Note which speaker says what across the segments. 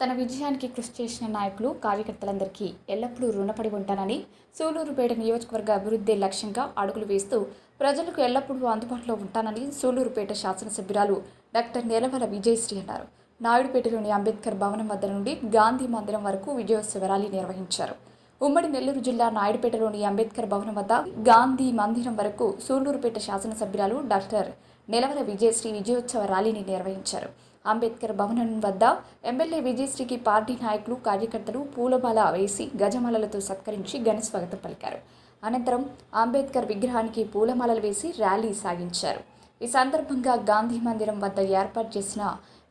Speaker 1: తన విజయానికి కృషి చేసిన నాయకులు కార్యకర్తలందరికీ ఎల్లప్పుడూ రుణపడి ఉంటానని సూలూరుపేట నియోజకవర్గ అభివృద్ధి లక్ష్యంగా అడుగులు వేస్తూ ప్రజలకు ఎల్లప్పుడూ అందుబాటులో ఉంటానని సూలూరుపేట శాసనసభ్యురాలు డాక్టర్ నేలవల విజయశ్రీ అన్నారు. నాయుడుపేటలోని అంబేద్కర్ భవనం వద్ద నుండి గాంధీ మందిరం వరకు విజయోత్సవ ర్యాలీ నిర్వహించారు. ఉమ్మడి నెల్లూరు జిల్లా నాయుడుపేటలోని అంబేద్కర్ భవనం వద్ద గాంధీ మందిరం వరకు సూళ్ళూరుపేట శాసనసభ్యురాలు డాక్టర్ నిలవల విజయశ్రీ విజయోత్సవ ర్యాలీని నిర్వహించారు. అంబేద్కర్ భవనం వద్ద ఎమ్మెల్యే విజయశ్రీకి పార్టీ నాయకులు కార్యకర్తలు పూలమాల వేసి గజమాలలతో సత్కరించి ఘన స్వాగతం పలికారు. అనంతరం అంబేద్కర్ విగ్రహానికి పూలమాలలు వేసి ర్యాలీ సాగించారు. ఈ సందర్భంగా గాంధీ మందిరం వద్ద ఏర్పాటు చేసిన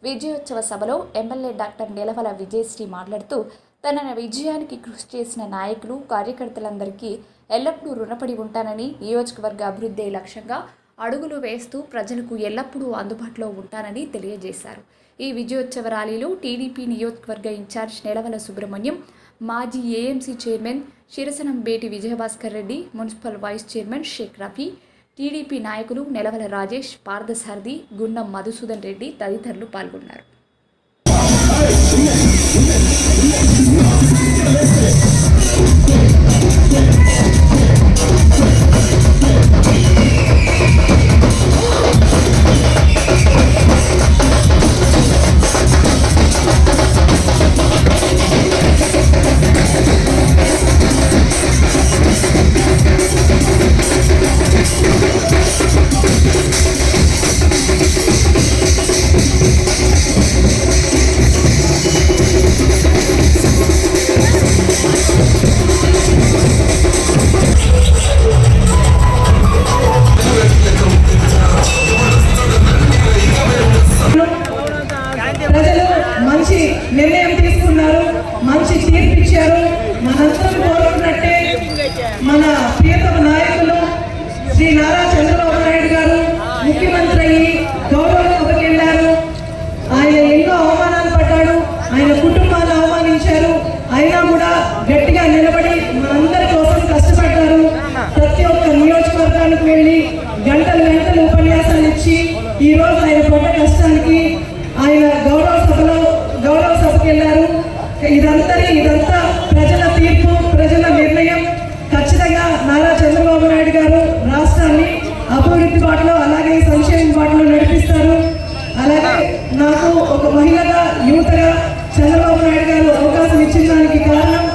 Speaker 1: విజయోత్సవ సభలో ఎమ్మెల్యే డాక్టర్ నిలవల విజయశ్రీ మాట్లాడుతూ తన విజయానికి కృషి చేసిన నాయకులు కార్యకర్తలందరికీ ఎల్లప్పుడూ రుణపడి ఉంటానని నియోజకవర్గ అభివృద్ధి లక్ష్యంగా అడుగులు వేస్తూ ప్రజలకు ఎల్లప్పుడూ అందుబాటులో ఉంటానని తెలియజేశారు. ఈ విజయోత్సవ ర్యాలీలో టీడీపీ నియోజకవర్గ ఇన్ఛార్జ్ నెలవల సుబ్రహ్మణ్యం మాజీ AMC chairman Sirasanam Beti Vijayabhaskar Reddy municipal vice chairman Shaik Rafi TDP నాయకులు నెలవల రాజేష్ పార్థసారథి గుండం మధుసూదన్ రెడ్డి తదితరులు పాల్గొన్నారు.
Speaker 2: నిర్ణయం తీసుకున్నారు. మంచి తీర్పు ఇచ్చారు. మనందరం కోరుకున్నట్టే మన ప్రియతమ నాయకులు శ్రీ నారా చంద్రబాబు నాయుడు గారు ముఖ్యమంత్రి అయ్యి గౌరవ వెళ్ళారు. ఆయన ఎన్నో అవమానాలు పడ్డాడు. ఆయన కుటుంబాన్ని అవమానించారు. అయినా కూడా గట్టిగా నిలబడి మనందరి కోసం కష్టపడ్డారు. ప్రతి ఒక్క నియోజకవర్గానికి వెళ్ళి నాయుడు గారు అవకాశం ఇచ్చిన దానికి కారణం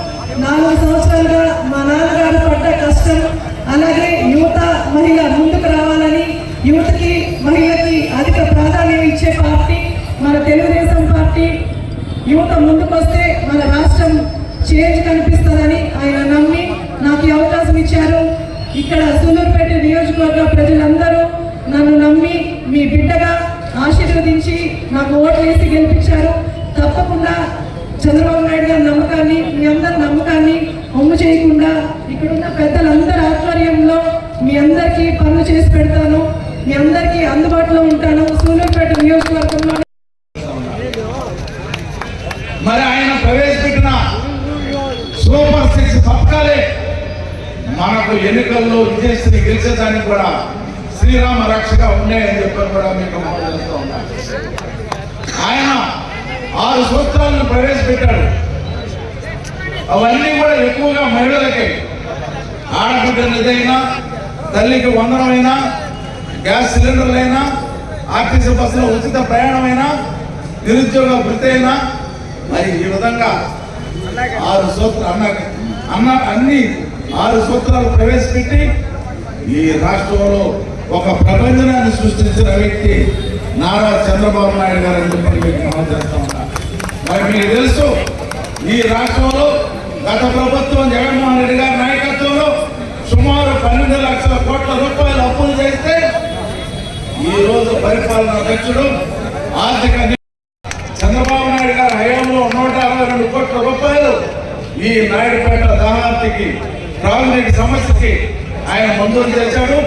Speaker 2: నాలుగు సంవత్సరాలుగా మా నాన్నగారు పడ్డ కష్టం అలాగే యువత మహిళ ముందుకు రావాలని యువతకి మహిళకి అధిక ప్రాధాన్యం ఇచ్చే పార్టీ మన తెలుగుదేశం పార్టీ. యువత ముందుకొస్తే మన రాష్ట్రం చేంజ్ కనిపిస్తుందని ఆయన నమ్మి నాకు అవకాశం ఇచ్చారు. ఇక్కడ సూలూరుపేట నియోజకవర్గ ప్రజలందరూ నన్ను నమ్మి మీ బిడ్డగా ఆశీర్వదించి నాకు ఓట్లు వేసి గెలిపించారు. తప్పకుండా చంద్రబాబు నాయుడు గారి నమ్మకాన్ని మీ అందరి నమ్మకాన్ని ఒమ్ము చేయకుండా ఇక్కడున్న పెద్దలందరి ఆధ్వర్యంలో మీ అందరికీ పనులు చేసి పెడతాను. మీ అందరికీ అందుబాటులో ఉంటాను. సూలూరుపేట నియోజకవర్గంలో
Speaker 3: మరి ఆయన ప్రవేశపెట్టిన సూపర్ సిక్స్ పథకాలే మనకు ఎన్నికల్లో విజయశ్రీ గెలిచేదానికి కూడా శ్రీరామ రక్షగా ఉన్నాయని చెప్పని కూడా మీకు మనం చేస్తూ ఆయన ఆరు సూత్రాలను ప్రవేశ అవన్నీ కూడా ఎక్కువగా మహిళలకి. ఆడబిడ్డ నిధైనా తల్లికి వందనమైనా గ్యాస్ సిలిండర్లైనా ఆర్టీసీ బస్సులో ఉచిత ప్రయాణమైనా నిరుద్యోగ వృత్తి అయినా మరి ఈ విధంగా ఆరు సూత్ర అన్న అన్న అన్ని ఆరు సూత్రాలు ప్రవేశపెట్టి ఈ రాష్ట్రంలో ఒక ప్రపంచనాన్ని సృష్టించిన వ్యక్తి నారా చంద్రబాబు నాయుడు గారు అని చెప్పి మీకు మనం చేస్తా మరి మీకు తెలుసు ఈ రాష్ట్రంలో గత ప్రభుత్వం జగన్మోహన్ రెడ్డి గారి నాయకత్వంలో సుమారు పన్నెండు లక్షల కోట్ల రూపాయలు అప్పులు చేస్తే ఈ రోజు పరిపాలన అధ్యక్షుడు ఆర్థిక చంద్రబాబు నాయుడు గారి హయాంలో నూట అరవై రెండు కోట్ల రూపాయలు ఈ నాయుడుపేట దహార్తికి త్రాగునీటి సమస్యకి ఆయన మంజూరు చేశాడు.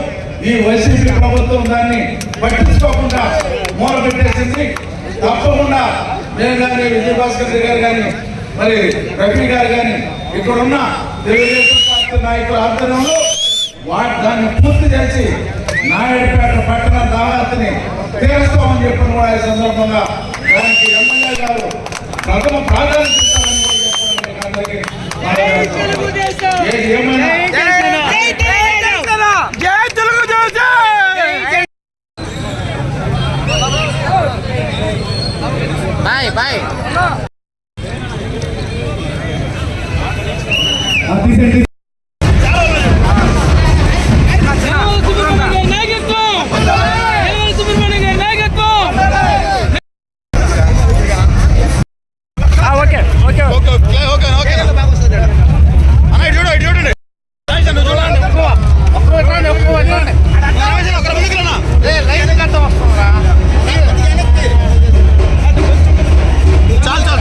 Speaker 3: ఈ వైసీపీ ప్రభుత్వం దాన్ని పట్టించుకోకుండా మూల పెట్టేసింది తప్పకుండా నేను కానీ విజయభాస్కర్ రెడ్డి గారు కానీ మరి రఫీ గారు కానీ ఇక్కడున్న తెలుగుదేశం పార్టీ నాయకుల ఆధ్వర్యంలో వాటి దాన్ని పూర్తి చేసి నాయుడుపేట పట్టణ దావాతిని తీరుస్తామని చెప్పిన కూడా ఈ సందర్భంగా దానికి ఎమ్మెల్యే గారు ప్రథమ ప్రాధాన్యత ఇస్తామని ఏమైనా
Speaker 2: జై తెలుగుదేశం!